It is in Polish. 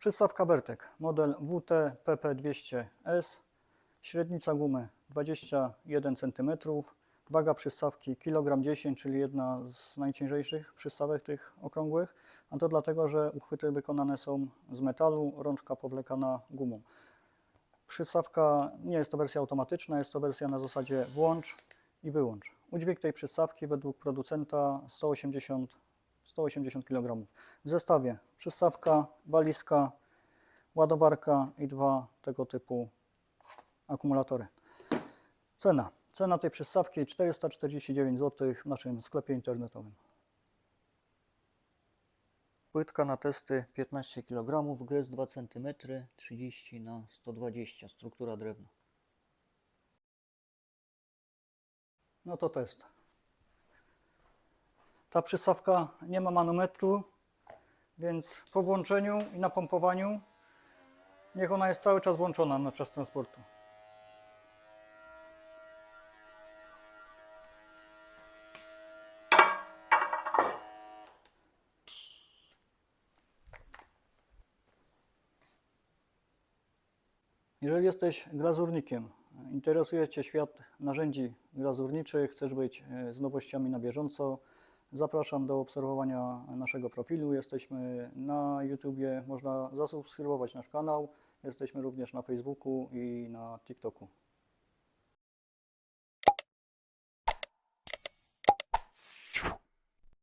Przystawka Bertek, model WT PP200S, średnica gumy 21 cm, waga przystawki 1,10 kg, czyli jedna z najciężejszych przystawek tych okrągłych, a to dlatego, że uchwyty wykonane są z metalu, rączka powlekana gumą. Przystawka nie jest to wersja automatyczna, jest to wersja na zasadzie włącz i wyłącz. Udźwig tej przystawki według producenta 180, 180 kg. W zestawie przystawka, walizka, ładowarka i dwa tego typu akumulatory. Cena. Cena tej przystawki 449 zł w naszym sklepie internetowym. Płytka na testy 15 kg, gryz 2 cm, 30 na 120 struktura drewna. No to test. Ta przystawka nie ma manometru, więc po włączeniu i napompowaniu niech ona jest cały czas włączona na czas transportu. Jeżeli jesteś glazurnikiem, interesuje Cię świat narzędzi glazurniczych, chcesz być e, z nowościami na bieżąco, zapraszam do obserwowania naszego profilu. Jesteśmy na YouTubie, można zasubskrybować nasz kanał. Jesteśmy również na Facebooku i na TikToku.